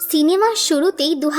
সিনেমার শুরুতেই দু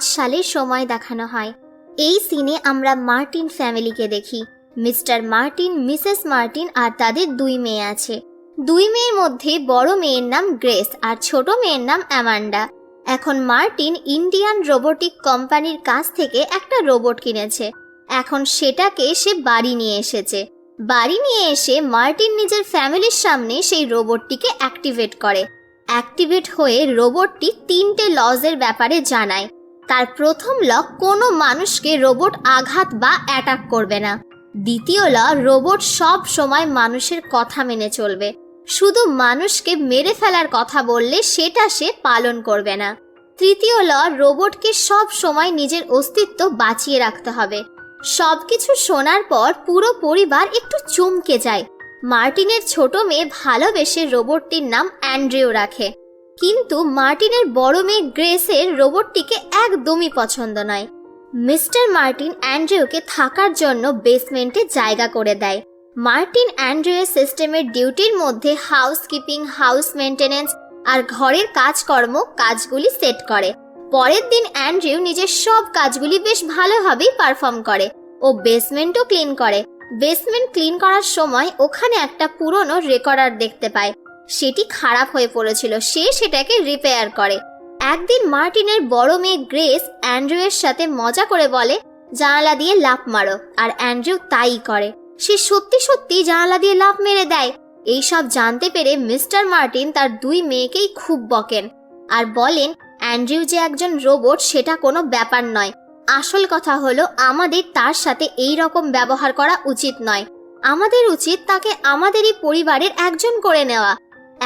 সালের সময় দেখানো হয়। এই সিনে আমরা মার্টিন ফ্যামিলিকে দেখি। মিস্টার মার্টিন, মিসেস মার্টিন আর তাদের দুই মেয়ে আছে। দুই মেয়ের মধ্যে বড় মেয়ের নাম গ্রেস আর ছোট মেয়ের নাম অ্যামান্ডা। এখন মার্টিন ইন্ডিয়ান রোবোটিক কোম্পানির কাছ থেকে একটা রোবট কিনেছে। এখন সেটাকে সে বাড়ি নিয়ে এসেছে। বাড়ি নিয়ে এসে মার্টিন নিজের ফ্যামিলির সামনে সেই রোবটটিকে অ্যাক্টিভেট করে। অ্যাক্টিভেট হয়ে রোবটটি তিনটে লজের ব্যাপারে জানায়। তার প্রথম ল কোনো মানুষকে রোবট আঘাত বা অ্যাটাক করবে না। দ্বিতীয় ল রোবট সব সময় মানুষের কথা মেনে চলবে। শুধু মানুষকে মেরে ফেলার কথা বললে সেটা সে পালন করবে না। তৃতীয় ল রোবটকে সব সময় নিজের অস্তিত্ব বাঁচিয়ে রাখতে হবে। সবকিছু শোনার পর পুরো পরিবার একটু চমকে যায়। মার্টিনের ছোট মেয়ে ভালোবেসে রোবটটির নাম অ্যান্ড্রিউ রাখে। কিন্তু মার্টিনের বড় মেয়ে গ্রেসের রোবটটিকে একদমই পছন্দ নয়। মিস্টার মার্টিন অ্যান্ড্রিউকে থাকার জন্য বেসমেন্টে জায়গা করে দেয়। মার্টিন অ্যান্ড্রিউয়ের সিস্টেমের ডিউটির মধ্যে হাউসকিপিং, হাউস মেনটেনেন্স আর ঘরের কাজকর্ম কাজগুলি সেট করে। পরের দিন অ্যান্ড্রিউ নিজের সব কাজগুলি বেশ ভালোভাবেই পারফর্ম করে ও বেসমেন্টও ক্লিন করে। বেসমেন্ট ক্লিন করার সময় ওখানে একটা পুরনো রেকর্ডার দেখতে পায় সেটি খারাপ হয়ে পড়েছিল। সে সেটাকে রিপেয়ার করে। একদিন মার্টিনের বড় মেয়ে গ্রেস অ্যান্ড্রিউয়ের সাথে মজা করে বলে, জানালা দিয়ে লাফ মারো। আর অ্যান্ড্রিউ তাই করে। সে সত্যি সত্যি জানালা দিয়ে লাফ মেরে দেয়। এইসব জানতে পেরে মিস্টার মার্টিন তার দুই মেয়েকেই খুব বকেন। আর বলেন অ্যান্ড্রিউ যে একজন রোবট, সেটা কোনো ব্যাপার নয়। আসল কথা হলো, আমাদের তার সাথে এই রকম ব্যবহার করা উচিত নয়। আমাদের উচিত তাকে আমাদেরই পরিবারের একজন করে নেওয়া।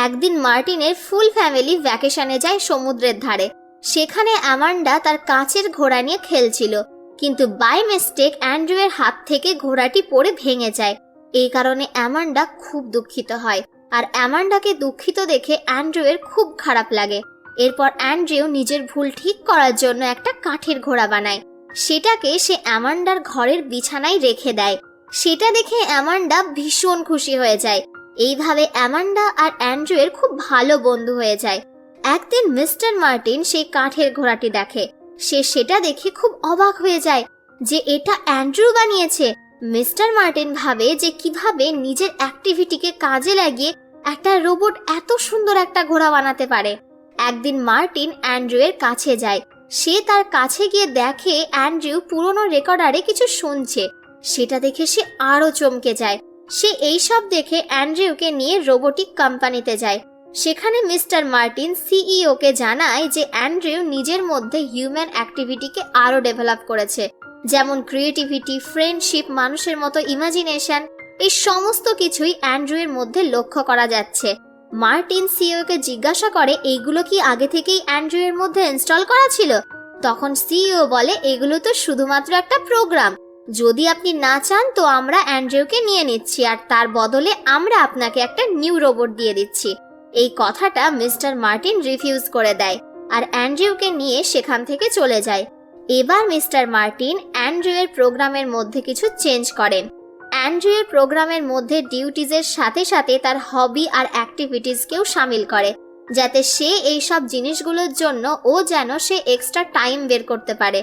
একদিন মার্টিনের ফুল ফ্যামিলি ভ্যাকেশনে যায় সমুদ্রের ধারে। সেখানে অ্যামান্ডা তার কাঁচের ঘোড়া নিয়ে খেলছিল, কিন্তু বাই মিস্টেক অ্যান্ড্রুয়ের হাত থেকে ঘোড়াটি পড়ে ভেঙে যায়। এই কারণে অ্যামান্ডা খুব দুঃখিত হয়, আর অ্যামান্ডাকে দুঃখিত দেখে অ্যান্ড্রুয়ের খুব খারাপ লাগে। এরপর অ্যান্ড্রিউ নিজের ভুল ঠিক করার জন্য একটা কাঠের ঘোড়া বানায়। সেটাকে সে অ্যামান্ডার ঘরের বিছানায় রেখে দেয়। সেটা দেখে অ্যামান্ডা ভীষণ খুশি হয়ে যায়। এইভাবে অ্যামান্ডা আর অ্যান্ড্রুয়ের খুব ভালো বন্ধু হয়ে যায়। একদিন মিস্টার মার্টিন সেই কাঠের ঘোড়াটি দেখে। সে সেটা দেখে খুব অবাক হয়ে যায় যে এটা অ্যান্ড্রু বানিয়েছে। মিস্টার মার্টিন ভাবে যে কীভাবে নিজের অ্যাক্টিভিটিকে কাজে লাগিয়ে একটা রোবট এত সুন্দর একটা ঘোড়া বানাতে পারে। একদিন মার্টিন অ্যান্ড্রুয়ের কাছে যায়। সে তার কাছে গিয়ে দেখে অ্যান্ড্রিউ পুরনো রেকর্ডারে কিছু শুনছে। সেটা দেখে সে আরও চমকে যায়। সে এইসব দেখে অ্যান্ড্রিউকে নিয়ে রোবোটিক কোম্পানিতে যায়। সেখানে মিস্টার মার্টিন সিইওকে জানায় যে অ্যান্ড্রিউ নিজের মধ্যে হিউম্যান অ্যাক্টিভিটিকে আরও ডেভেলপ করেছে। যেমন ক্রিয়েটিভিটি, ফ্রেন্ডশিপ, মানুষের মতো ইমাজিনেশন, এই সমস্ত কিছুই অ্যান্ড্রুয়ের মধ্যে লক্ষ্য করা যাচ্ছে। মার্টিন সিইওকে জিজ্ঞাসা করে, এইগুলো কি আগে থেকেই অ্যান্ড্রুয়ের মধ্যে ইনস্টল করা ছিল? তখন সিইও বলে, এগুলো তো শুধুমাত্র একটা প্রোগ্রাম। যদি আপনি না চান, তো আমরা অ্যান্ড্রিউকে নিয়ে নিচ্ছি, আর তার বদলে আমরা আপনাকে একটা নিউ রোবট দিয়ে দিচ্ছি। এই কথাটা মিস্টার মার্টিন রিফিউজ করে দেয়, আর অ্যান্ড্রিউকে নিয়ে সেখান থেকে চলে যায়। এবার মিস্টার মার্টিন অ্যান্ড্রিউয়ের প্রোগ্রামের মধ্যে কিছু চেঞ্জ করেন। অ্যান্ড্রিউয়ের প্রোগ্রামের মধ্যে ডিউটিজের সাথে সাথে তার হবি আর অ্যাক্টিভিটিসকেও সামিল করে, যাতে সে এই সব জিনিসগুলোর জন্য ও যেন সে এক্সট্রা টাইম বের করতে পারে।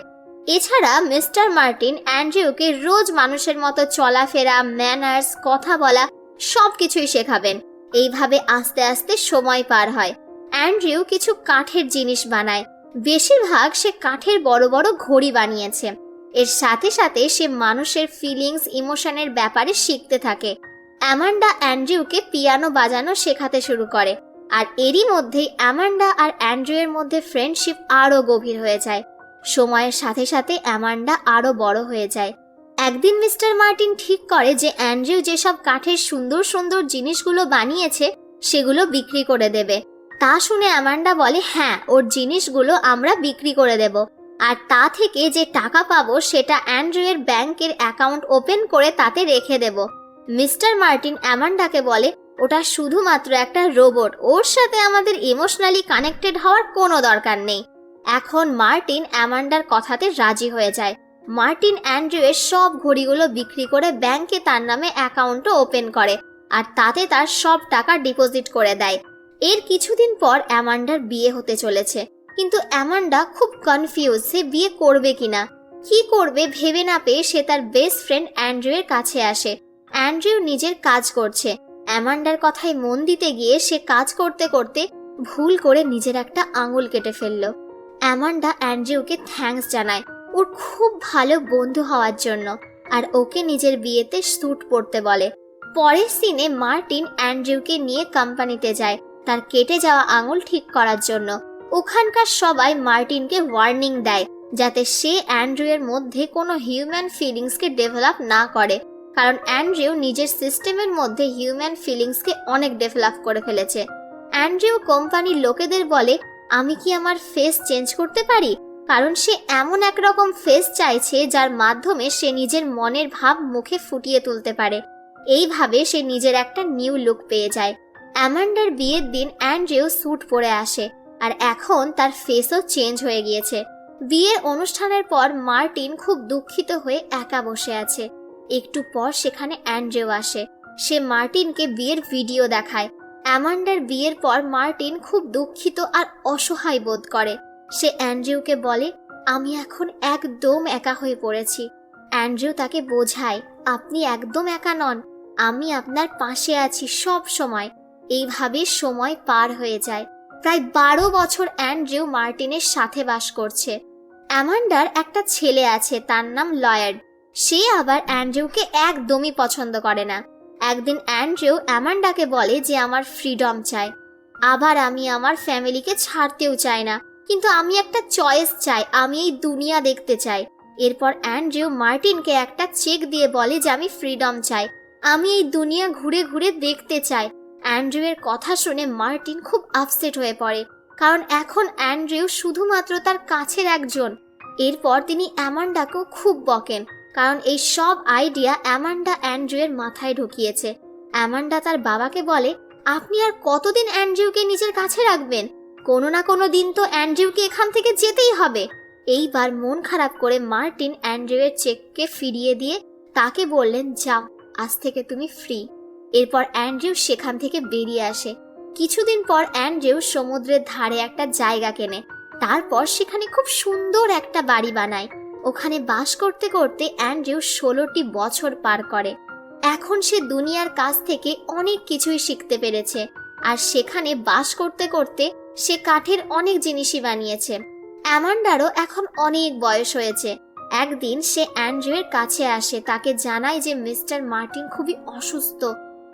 এছাড়া মিস্টার মার্টিন অ্যান্ড্রিউকে রোজ মানুষের মতো চলাফেরা, ম্যানার্স, কথা বলা সব কিছুই শেখাবেন। এইভাবে আস্তে আস্তে সময় পার হয়। অ্যান্ড্রিউ কিছু কাঠের জিনিস বানায়। বেশিরভাগ সে কাঠের বড় বড় ঘড়ি বানিয়েছে। এর সাথে সাথে সে মানুষের ফিলিংস ইমোশনের ব্যাপারে শিখতে থাকে। অ্যামান্ডা অ্যান্ড্রিউকে পিয়ানো বাজানো শেখাতে শুরু করে। আর এরই মধ্যেই অ্যামান্ডা আর অ্যান্ড্রিউয়ের মধ্যে ফ্রেন্ডশিপ আরও গভীর হয়ে যায়। সময়ের সাথে সাথে অ্যামান্ডা আরও বড় হয়ে যায়। একদিন মিস্টার মার্টিন ঠিক করে যে অ্যান্ড্রিউ যেসব কাঠের সুন্দর সুন্দর জিনিসগুলো বানিয়েছে, সেগুলো বিক্রি করে দেবে। তা শুনে অ্যামান্ডা বলে হ্যাঁ ওর জিনিসগুলো আমরা বিক্রি করে দেব। আর তা থেকে যে টাকা পাবো সেটা অ্যান্ড্রিউয়ের ব্যাংকের অ্যাকাউন্ট ওপেন করে তাতে রেখে দেব। মিস্টার মার্টিন অ্যামান্ডাকে বলে, ওটা শুধুমাত্র একটা রোবট। ওর সাথে আমাদের ইমোশনালি কানেক্টেড হওয়ার কোনো দরকার নেই। এখন মার্টিন অ্যামান্ডার কথাতে রাজি হয়ে যায়। মার্টিন অ্যান্ড্রিউয়ের সব ঘড়িগুলো বিক্রি করে ব্যাংকে তার নামে অ্যাকাউন্টও ওপেন করে আর তাতে তার সব টাকা ডিপোজিট করে দেয়। এর কিছুদিন পর অ্যামান্ডার বিয়ে হতে চলেছে। কিন্তু অ্যামান্ডা খুব কনফিউজ সে বিয়ে করবে কিনা। কি করবে ভেবে না পেয়ে সে তার বেস্ট ফ্রেন্ড অ্যান্ড্রিউয়ের কাছে আসে। অ্যান্ড্রিউ নিজের কাজ করছে। অ্যামান্ডার কথায় মন দিতে গিয়ে সে কাজ করতে করতে ভুল করে নিজের একটা আঙুল কেটে ফেলল। অ্যামান্ডা অ্যান্ড্রিউকে থ্যাঙ্কস জানায় ওর খুব ভালো বন্ধু হওয়ার জন্য আর ওকে নিজের বিয়েতে স্যুট পরতে বলে। পরের সিনে মার্টিন অ্যান্ড্রিউকে নিয়ে কোম্পানিতে যায়। তার কেটে যাওয়া আঙুল ঠিক করার জন্য। ওখানকার সবাই মার্টিনকে ওয়ার্নিং দেয়, যাতে সে অ্যান্ড্রিউয়ের মধ্যে কোনো হিউম্যান ফিলিংসকে ডেভেলপ না করে। কারণ অ্যান্ড্রিউ নিজের সিস্টেমের মধ্যে হিউম্যান ফিলিংসকে অনেক ডেভেলপ করে ফেলেছে। অ্যান্ড্রিউ কোম্পানির লোকেদের বলে, আমি কি আমার ফেস চেঞ্জ করতে পারি? কারণ সে এমন একরকম ফেস চাইছে যার মাধ্যমে সে নিজের মনের ভাব মুখে ফুটিয়ে তুলতে পারে। এইভাবে সে নিজের একটা নিউ লুক পেয়ে যায়। অ্যামান্ডার বিয়ের দিন অ্যান্ড্রিউ স্যুট পরে আসে। আর এখন তার ফেসও চেঞ্জ হয়ে গিয়েছে। বিয়ের অনুষ্ঠানের পর মার্টিন খুব দুঃখিত হয়ে একা বসে আছে। একটু পর সেখানে অ্যান্ড্রিউ আসে। সে মার্টিনকে বিয়ের ভিডিও দেখায়। অ্যামান্ডার বিয়ের পর মার্টিন খুব দুঃখিত আর অসহায় বোধ করে। সে অ্যান্ড্রিউকে বলে, আমি এখন একদম একা হয়ে পড়েছি। অ্যান্ড্রিউ তাকে বোঝায়, আপনি একদম একা নন। আমি আপনার পাশে আছি সব সময়। এইভাবে সময় পার হয়ে যায়। প্রায় বারো বছর অ্যান্ড্রিউ মার্টিনের সাথে বাস করছে। অ্যামান্ডার একটা ছেলে আছে, তার নাম লয়ার্ড। সে আবার অ্যান্ড্রিউকে একদমই পছন্দ করে না। একদিন অ্যান্ড্রিউ অ্যামান্ডাকে বলে যে, আমার ফ্রিডম চাই। আবার আমি আমার ফ্যামিলিকে ছাড়তেও চাই না। কিন্তু আমি একটা চয়েস চাই, আমি এই দুনিয়া দেখতে চাই। এরপর অ্যান্ড্রিউ মার্টিনকে একটা চেক দিয়ে বলে যে, আমি ফ্রিডম চাই। আমি এই দুনিয়া ঘুরে ঘুরে দেখতে চাই। অ্যান্ড্রিউয়ের কথা শুনে মার্টিন খুব আপসেট হয়ে পড়ে, কারণ এখন অ্যান্ড্রিউ শুধুমাত্র তার কাছের একজন। এরপর তিনি অ্যামান্ডাকেও খুব বকেন, কারণ এই সব আইডিয়া অ্যামান্ডা অ্যান্ড্রিউয়ের মাথায় ঢুকিয়েছে। অ্যামান্ডা তার বাবাকে বলে, আপনি আর কতদিন অ্যান্ড্রিউকে নিজের কাছে রাখবেন? কোনো না কোনো দিন তো অ্যান্ড্রিউকে এখান থেকে যেতেই হবে। এইবার মন খারাপ করে মার্টিন অ্যান্ড্রিউয়ের চেককে ফিরিয়ে দিয়ে তাকে বললেন, যাও, আজ থেকে তুমি ফ্রি এরপর অ্যান্ড্রিউ সেখান থেকে বেরিয়ে আসে। কিছুদিন পর অ্যান্ড্রিউ সমুদ্রের ধারে একটা জায়গা কেনে। তারপর সেখানে খুব সুন্দর একটা বাড়ি বানায়। ওখানে বাস করতে করতে অ্যান্ড্রিউ ষোলোটি বছর পার করে। এখন সে দুনিয়ার কাছ থেকে অনেক কিছুই শিখতে পেরেছে। আর সেখানে বাস করতে করতে সে কাঠের অনেক জিনিসই বানিয়েছে। অ্যামান্ডারও এখন অনেক বয়স হয়েছে। একদিন সে অ্যান্ড্রিউয়ের কাছে আসে, তাকে জানায় যে মিস্টার মার্টিন খুবই অসুস্থ।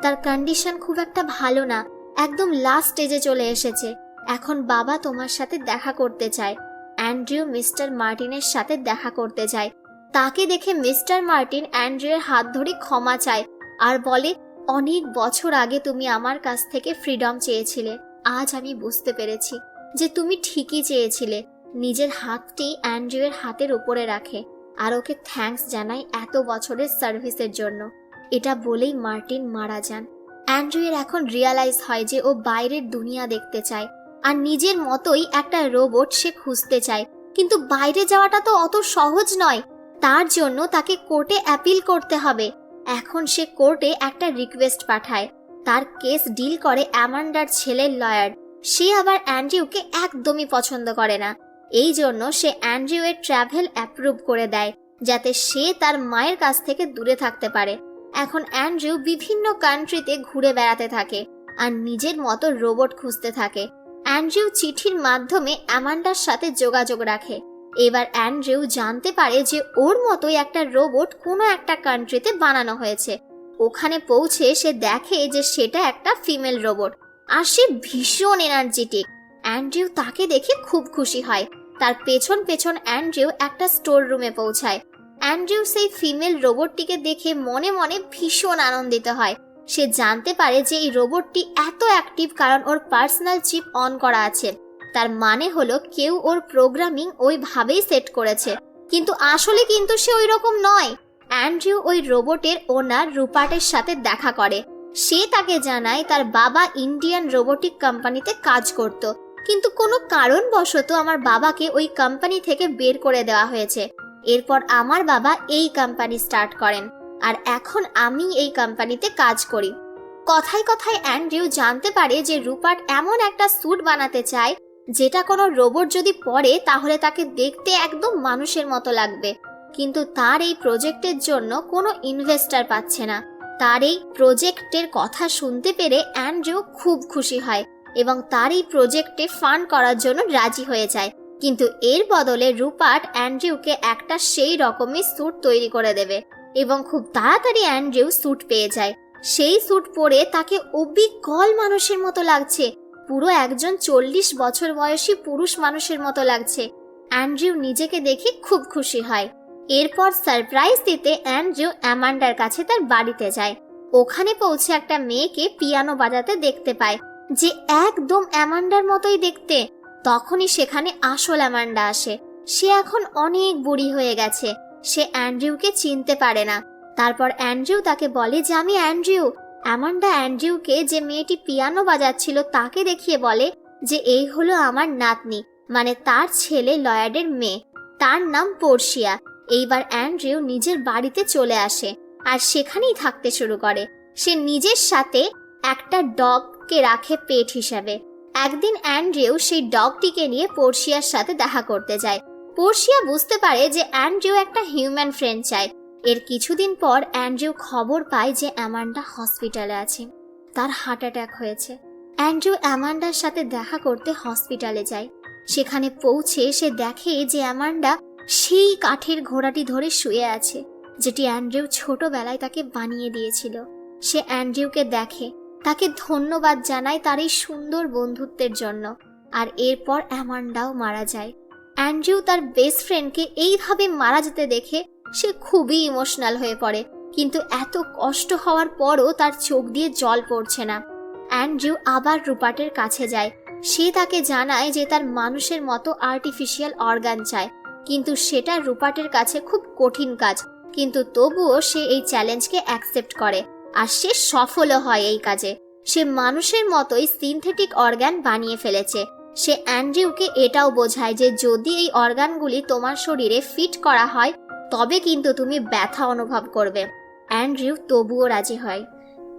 তার কন্ডিশন খুব একটা ভালো না। একদম লাস্ট স্টেজে চলে এসেছে। এখন বাবা তোমার সাথে দেখা করতে চায়। অ্যান্ড্রিউ মিস্টার মার্টিনের সাথে দেখা করতে যায়। তাকে দেখে মিস্টার মার্টিন অ্যান্ড্রিউয়ের হাত ধরে ক্ষমা চায় আর বলে, অনেক বছর আগে তুমি আমার কাছ থেকে ফ্রিডম চেয়েছিলে। আজ আমি বুঝতে পেরেছি যে তুমি ঠিকই চেয়েছিলে। নিজের হাতটি অ্যান্ড্রিউয়ের হাতের উপরে রাখে আর ওকে থ্যাঙ্কস জানাই এত বছরের সার্ভিসের জন্য। এটা বলেই মার্টিন মারা যান। অ্যান্ড্রিউয়ের এখন রিয়ালাইজ হয় যে ও বাইরের দুনিয়া দেখতে চায়। আর নিজের মতোই একটা রোবট সে খুঁজতে চায়। কিন্তু বাইরে যাওয়াটা তো অত সহজ নয়। তার জন্য তাকে কোর্টে অ্যাপিল করতে হবে। এখন সে কোর্টে একটা রিকোয়েস্ট পাঠায়। তার কেস ডিল করে অ্যামান্ডার ছেলের লয়ার সে আবার অ্যান্ড্রিউকে একদমই পছন্দ করে না। এই জন্য সে অ্যান্ড্রিউয়ের ট্রাভেল অ্যাপ্রুভ করে দেয়। যাতে সে তার মায়ের কাছ থেকে দূরে থাকতে পারে। এখন অ্যান্ড্রিউ বিভিন্ন কান্ট্রিতে ঘুরে বেড়াতে থাকে আর নিজের মতো রোবট খুঁজতে থাকে। অ্যান্ড্রিউ চিঠির মাধ্যমে অ্যামান্ডার সাথে যোগাযোগ রাখে। এবার অ্যান্ড্রিউ জানতে পারে যে ওর মতোই একটা রোবট কোনো একটা কান্ট্রিতে বানানো হয়েছে। ওখানে পৌঁছে সে দেখে যে সেটা একটা ফিমেল রোবট আর সে ভীষণ এনার্জেটিক। অ্যান্ড্রিউ তাকে দেখে খুব খুশি হয়। তার পেছন পেছন অ্যান্ড্রিউ একটা স্টোর রুমে পৌঁছায়। অ্যান্ড্রিউ সেই ফিমেল রোবটটিকে দেখে মনে মনে ভীষণ আনন্দিত হয়। সে জানতে পারে যে এই রোবটটি এত অ্যাক্টিভ কারণ ওর পার্সোনাল চিপ অন করা আছে। তার মানে হলো কেউ ওর প্রোগ্রামিং ওইভাবেই সেট করেছে। কিন্তু আসলে কিন্তু সে ওই রকম নয়। অ্যান্ড্রিউ ওই রোবটের ওনার রুপার্টের সাথে দেখা করে। সে তাকে জানায় তার বাবা ইন্ডিয়ান রোবোটিক কোম্পানিতে কাজ করত। কিন্তু কোনো কারণবশত আমার বাবাকে ওই কোম্পানি থেকে বের করে দেওয়া হয়েছে। এরপর আমার বাবা এই কোম্পানি স্টার্ট করেন। আর এখন আমি এই কোম্পানিতে কাজ করি। কথায় কথায় অ্যান্ড্রিউ জানতে পারে যে রুপার্ট এমন একটা স্যুট বানাতে চায়, যেটা কোনো রোবট যদি পড়ে তাহলে তাকে দেখতে একদম মানুষের মতো লাগবে। কিন্তু তার এই প্রজেক্টের জন্য কোনো ইনভেস্টার পাচ্ছে না। তার এই প্রজেক্টের কথা শুনতে পেরে অ্যান্ড্রিউ খুব খুশি হয় এবং তার এই প্রজেক্টে ফান্ড করার জন্য রাজি হয়ে যায়। কিন্তু এর বদলে রুপার্ট অ্যান্ড্রিউকে একটা সেই রকমই স্যুট তৈরি করে দেবে এবং খুব তাড়াতাড়ি অ্যান্ড্রিউ স্যুট পেয়ে যায়। সেই স্যুট পরে তাকে অবিকল মানুষের মতো লাগছে। পুরো একজন চল্লিশ বছর বয়সী পুরুষ মানুষের মতো লাগছে। অ্যান্ড্রিউ নিজেকে দেখে খুব খুশি হয়। এরপর সারপ্রাইজ দিতে অ্যান্ড্রিউ অ্যামান্ডার কাছে তার বাড়িতে যায়। ওখানে পৌঁছে একটা মেয়েকে পিয়ানো বাজাতে দেখতে পায়, যে একদম অ্যামান্ডার মতোই দেখতে। তখনই সেখানে আসল অ্যামান্ডা আসে। সে এখন অনেক বুড়ি হয়ে গেছে। সে অ্যান্ড্রিউকে চিনতে পারে না। তারপর অ্যান্ড্রিউ তাকে বলে, যে আমি অ্যান্ড্রিউ। অ্যামান্ডা অ্যান্ড্রিউকে যে মেয়েটি পিয়ানো বাজাচ্ছিল তাকে দেখিয়ে বলে যে এই হলো আমার নাতনি মানে তার ছেলে লয়ার্ডের মেয়ে। তার নাম পর্শিয়া। এইবার অ্যান্ড্রিউ নিজের বাড়িতে চলে আসে আর সেখানেই থাকতে শুরু করে। সে নিজের সাথে একটা ডগকে রাখে পেট হিসাবে। একদিন অ্যান্ড্রিউ সেই ডগটিকে নিয়ে পর্শিয়ার সাথে দেখা করতে যায়। পর্শিয়া বুঝতে পারে যে অ্যান্ড্রিউ একটা হিউম্যান ফ্রেন্ড চায় এর কিছুদিন পর অ্যান্ড্রিউ খবর পায় যে অ্যামান্ডা হসপিটালে আছে। তার হার্ট অ্যাটাক হয়েছে। অ্যান্ড্রিউ অ্যামান্ডার সাথে দেখা করতে হসপিটালে যায়। সেখানে পৌঁছে সে দেখে যে অ্যামান্ডা সেই কাঠের ঘোড়াটি ধরে শুয়ে আছে, যেটি অ্যান্ড্রিউ ছোটবেলায় তাকে বানিয়ে দিয়েছিল। সে অ্যান্ড্রিউকে দেখে তাকে ধন্যবাদ জানায় তার এই সুন্দর বন্ধুত্বের জন্য। আর এরপর অ্যামান্ডাও মারা যায়। অ্যান্ড্রিউ তার বেস্ট ফ্রেন্ডকে এইভাবে মারা যেতে দেখে সে খুবই ইমোশনাল হয়ে পড়ে। কিন্তু এত কষ্ট হওয়ার পরও তার চোখ দিয়ে জল পড়ছে না। অ্যান্ড্রিউ আবার রুপার্টের কাছে যায়। সে তাকে জানায় যে তার মানুষের মতো আর্টিফিশিয়াল অর্গান চায়। কিন্তু সেটা রুপার্টের কাছে খুব কঠিন কাজ। কিন্তু তবুও সে এই চ্যালেঞ্জকে অ্যাকসেপ্ট করে। আর সে সফলও হয় এই কাজে। সে মানুষের মতোই সিনথেটিক অর্গান বানিয়ে ফেলেছে। সে অ্যান্ড্রিউকে এটাও বোঝায় যে যদি এই অর্গানগুলি তোমার শরীরে ফিট করা হয়, তবে কিন্তু তুমি ব্যথা অনুভব করবে। অ্যান্ড্রিউ তবুও রাজি হয়।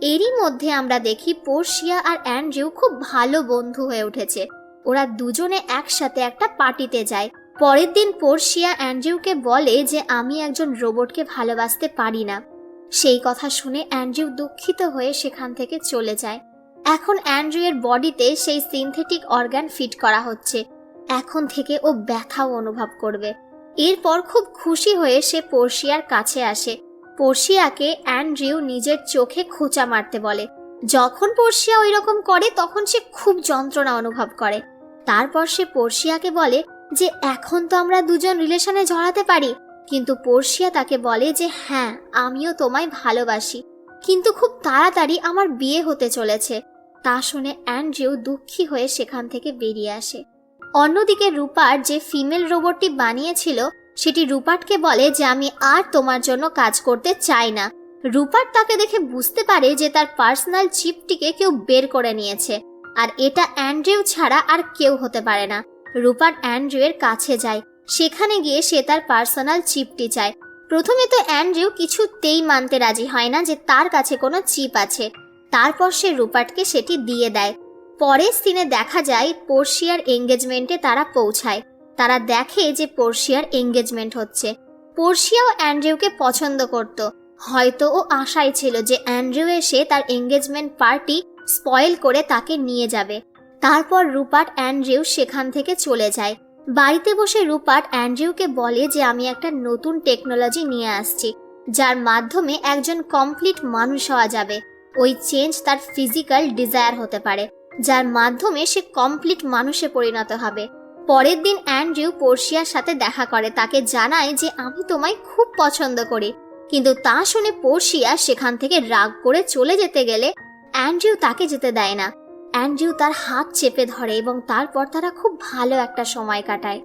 এরই মধ্যে আমরা দেখি পোর্শিয়া আর অ্যান্ড্রিউ খুব ভালো বন্ধু হয়ে উঠেছে। ওরা দুজনে একসাথে একটা পার্টিতে যায়। পরের দিন পোর্শিয়া অ্যান্ড্রিউকে বলে যে, আমি একজন রোবটকে ভালোবাসতে পারি না। সেই কথা শুনে অ্যান্ড্রিউ দুঃখিত হয়ে সেখান থেকে চলে যায়। এখন অ্যান্ড্রিউয়ের বডিতে সেই সিনথেটিক অর্গান ফিট করা হচ্ছে। এখন থেকে ও ব্যথাও অনুভব করবে। এরপর খুব খুশি হয়ে সে পোর্শিয়ার কাছে আসে। পোর্শিয়াকে অ্যান্ড্রিউ নিজের চোখে খোঁচা মারতে বলে। যখন পোর্শিয়া ওই রকম করে, তখন সে খুব যন্ত্রণা অনুভব করে। তারপর সে পোর্শিয়াকে বলে যে, এখন তো আমরা দুজন রিলেশনে জড়াতে পারি। কিন্তু পোর্শিয়া তাকে বলে যে হ্যাঁ আমিও তোমায় ভালোবাসি। কিন্তু খুব তাড়াতাড়ি আমার বিয়ে হতে চলেছে। তা শুনে অ্যান্ড্রিউ দুঃখী হয়ে সেখান থেকে বেরিয়ে আসে। অন্যদিকে রুপার্ট যে ফিমেল রোবটটি বানিয়েছিল, সেটি রুপার্টকে বলে যে, আমি আর তোমার জন্য কাজ করতে চাই না। রুপার্ট তাকে দেখে বুঝতে পারে যে, তার পার্সোনাল চিপটিকে কেউ বের করে নিয়েছে। আর এটা অ্যান্ড্রিউ ছাড়া আর কেউ হতে পারে না। রুপার্ট অ্যান্ড্রিউয়ের কাছে যায়। সেখানে গিয়ে সে তার পার্সোনাল চিপটি চায়। প্রথমে তো অ্যান্ড্রিউ কিছুতেই মানতে রাজি হয় না যে তার কাছে কোনো চিপ আছে। তারপর সে রুপার্টকে সেটি দিয়ে দেয়। পরের সিনে দেখা যায় পোর্শিয়ার এঙ্গেজমেন্টে তারা পৌঁছায়। তারা দেখে যে পোর্শিয়ার এঙ্গেজমেন্ট হচ্ছে। পোর্শিয়াও অ্যান্ড্রিউকে পছন্দ করত। হয়তো ও আশায় ছিল যে অ্যান্ড্রিউ এসে তার এঙ্গেজমেন্ট পার্টি স্পয়েল করে তাকে নিয়ে যাবে। তারপর রুপার্ট অ্যান্ড্রিউ সেখান থেকে চলে যায়। বাড়িতে বসে রুপার্ট অ্যান্ড্রিউকে বলে যে আমি একটা নতুন টেকনোলজি নিয়ে আসছি, যার মাধ্যমে একজন কমপ্লিট মানুষ হওয়া যাবে। ওই চেঞ্জ তার ফিজিক্যাল ডিজায়ার হতে পারে, যার মাধ্যমে সে কমপ্লিট মানুষে পরিণত হবে। পরের দিন অ্যান্ড্রিউ পোর্শিয়ার সাথে দেখা করে, তাকে জানায় যে আমি তোমায় খুব পছন্দ করি। কিন্তু তা শুনে পোর্শিয়া সেখান থেকে রাগ করে চলে যেতে গেলে অ্যান্ড্রিউ তাকে যেতে দেয় না। অ্যান্ড্রিউ তার হাত চেপে ধরে এবং তারপর তারা খুব ভালো একটা সময় কাটায়।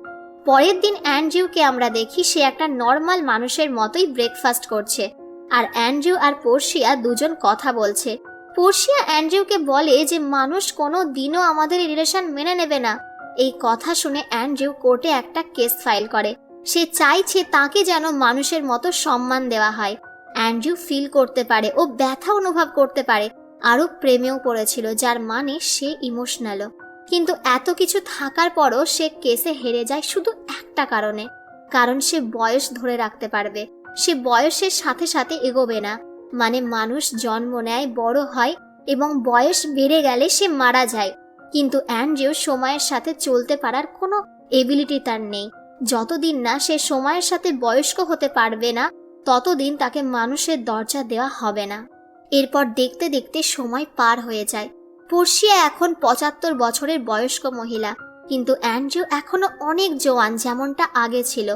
পরের দিন অ্যান্ড্রিউকে আমরা দেখি সে একটা নর্মাল মানুষের মতোই ব্রেকফাস্ট করছে। আর অ্যান্ড্রিউ আর পোর্শিয়া দুজন কথা বলছে। পোর্শিয়া অ্যান্ড্রিউকে বলে যে, মানুষ কোনো দিনও আমাদের রিলেশন মেনে নেবে না। এই কথা শুনে অ্যান্ড্রিউ কোর্টে একটা কেস ফাইল করে। সে চাইছে তাকে যেন মানুষের মতো সম্মান দেওয়া হয়। অ্যান্ড্রিউ ফিল করতে পারে ও ব্যথা অনুভব করতে পারে। আরও প্রেমেও পড়েছিল, যার মানে সে ইমোশনালও কিন্তু এত কিছু থাকার পরও সে কেসে হেরে যায় শুধু একটা কারণে। কারণ সে বয়স ধরে রাখতে পারবে। সে বয়সের সাথে সাথে এগোবে না। মানে মানুষ জন্ম নেয়, বড় হয় এবং বয়স বেড়ে গেলে সে মারা যায়। কিন্তু অ্যান্ড্রিউ সময়ের সাথে চলতে পারার কোনো এবিলিটি তার নেই। যতদিন না সে সময়ের সাথে বয়স্ক হতে পারবে না, ততদিন তাকে মানুষের দরজা দেওয়া হবে না। এরপর দেখতে দেখতে সময় পার হয়ে যায়। পর্ষিয়া এখন পঁচাত্তর বছরের বয়স্ক মহিলা, কিন্তু অ্যান্ড্রিউ এখনও অনেক জোয়ান যেমনটা আগে ছিল।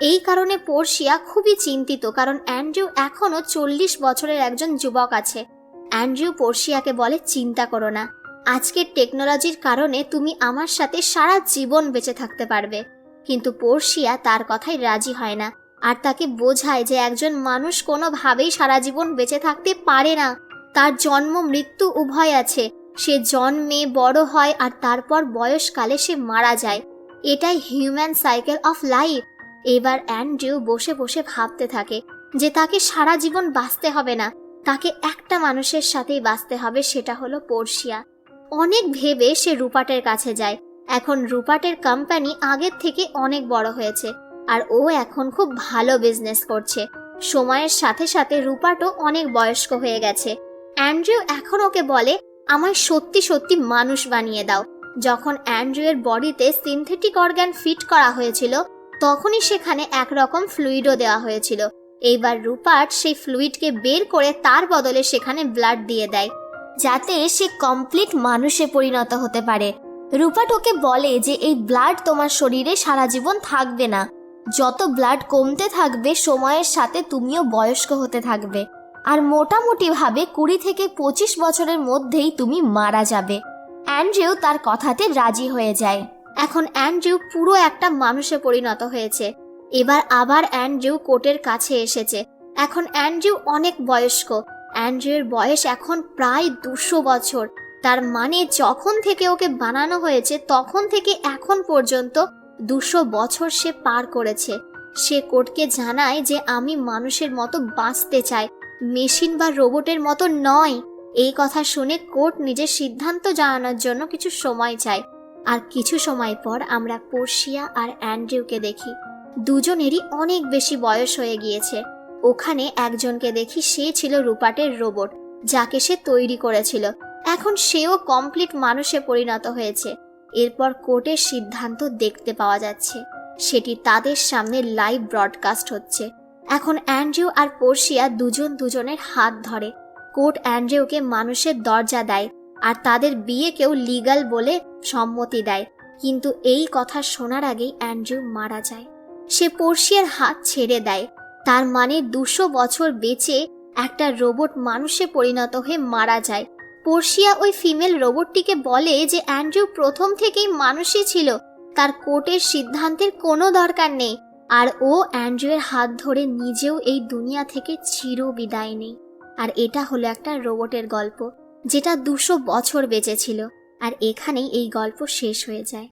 এই কারণে পর্ষিয়া খুবই চিন্তিত, কারণ অ্যান্ড্রিউ এখনও চল্লিশ বছরের একজন যুবক আছে। অ্যান্ড্রিউ পর্ষিয়াকে বলে, চিন্তা করো না, আজকের টেকনোলজির কারণে তুমি আমার সাথে সারা জীবন বেঁচে থাকতে পারবে। কিন্তু পর্ষিয়া তার কথায় রাজি হয় না। আর তাকে বোঝায় যে একজন মানুষ কোনোভাবেই সারা জীবন বেঁচে থাকতে পারে না। তার জন্ম, মৃত্যু উভয় আছে। সে জন্মে বড় হয় আর তারপর বয়সকালে সে মারা যায়। এটাই হিউম্যান সাইকেল অফ লাইফ। এবার অ্যান্ড্রিউ বসে বসে ভাবতে থাকে যে তাকে সারা জীবন বাঁচতে হবে না। তাকে একটা মানুষের সাথেই বাঁচতে হবে, সেটা হলো পর্ষিয়া অনেক ভেবে সে রুপাটের কাছে যায়। এখন রুপাটের কোম্পানি আগের থেকে অনেক বড় হয়েছে। আর ও এখন খুব ভালো বিজনেস করছে। সময়ের সাথে সাথে রুপাটও অনেক বয়স্ক হয়ে গেছে। অ্যান্ড্রিউ এখন ওকে বলে, আমায় সত্যি সত্যি মানুষ বানিয়ে দাও। যখন অ্যান্ড্রিউয়ের বডিতে সিনথেটিক অর্গান ফিট করা হয়েছিল, তখনই সেখানে একরকম ফ্লুইডও দেওয়া হয়েছিল। এইবার রুপার্ট সেই ফ্লুইডকে বের করে তার বদলে সেখানে ব্লাড দিয়ে দেয়, যাতে সে কমপ্লিট মানুষে পরিণত হতে পারে। রুপার্ট ওকে বলে যে, এই ব্লাড তোমার শরীরে সারা জীবন থাকবে না। যত ব্লাড কমতে থাকবে, সময়ের সাথে তুমিও বয়স্ক হতে থাকবে। আর মোটামুটিভাবে কুড়ি থেকে পঁচিশ বছরের মধ্যেই তুমি মারা যাবে। অ্যান্ড্রিউ তার কথাতে রাজি হয়ে যায়। এখন অ্যান্ড্রিউ পুরো একটা মানুষে পরিণত হয়েছে। এবার আবার অ্যান্ড্রিউ কোর্টের কাছে এসেছে। এখন অ্যান্ড্রিউ অনেক বয়স্ক। অ্যান্ড্রিউর বয়স এখন প্রায় দুশো বছর। তার মানে যখন থেকে ওকে বানানো হয়েছে, তখন থেকে এখন পর্যন্ত দুশো বছর সে পার করেছে। সে কোর্টকে জানায় যে আমি মানুষের মতো বাঁচতে চাই, মেশিন বা রোবটের মতো নয়। এই কথা শুনে কোর্ট নিজের সিদ্ধান্ত জানানোর জন্য কিছু সময় চায়। আর কিছু সময় পর আমরা পর্ষিয়া আর অ্যান্ড্রিউকে দেখি। দুজনেরই অনেক বেশি বয়স হয়ে গিয়েছে। ওখানে একজনকে দেখি সে ছিল রূপাটের রোবট, যাকে সে তৈরি করেছিল। এখন সেও কমপ্লিট মানুষে পরিণত হয়েছে। এরপর কোর্টের সিদ্ধান্ত দেখতে পাওয়া যাচ্ছে। সেটি তাদের সামনে লাইভ ব্রডকাস্ট হচ্ছে। এখন অ্যান্ড্রিউ আর পর্ষিয়া দুজন দুজনের হাত ধরে। কোর্ট অ্যান্ড্রিউকে মানুষের দরজা দেয় আর তাদের বিয়েকেও লিগাল বলে সম্মতি দেয়। কিন্তু এই কথা শোনার আগেই অ্যান্ড্রিউ মারা যায়। সে পর্ষিয়ার হাত ছেড়ে দেয়। তার মানে দুশো বছর বেঁচে একটা রোবট মানুষে পরিণত হয়ে মারা যায়। পর্ষিয়া ওই ফিমেল রোবটটিকে বলে যে অ্যান্ড্রু প্রথম থেকেই মানুষই ছিল। তার কোর্টের সিদ্ধান্তের কোনো দরকার নেই। আর ও অ্যান্ড্রুয়ের হাত ধরে নিজেও এই দুনিয়া থেকে চির বিদায় নেই। আর এটা হলো একটা রোবটের গল্প, যেটা দুশো বছর বেঁচেছিল। আর এখানেই এই গল্প শেষ হয়ে যায়।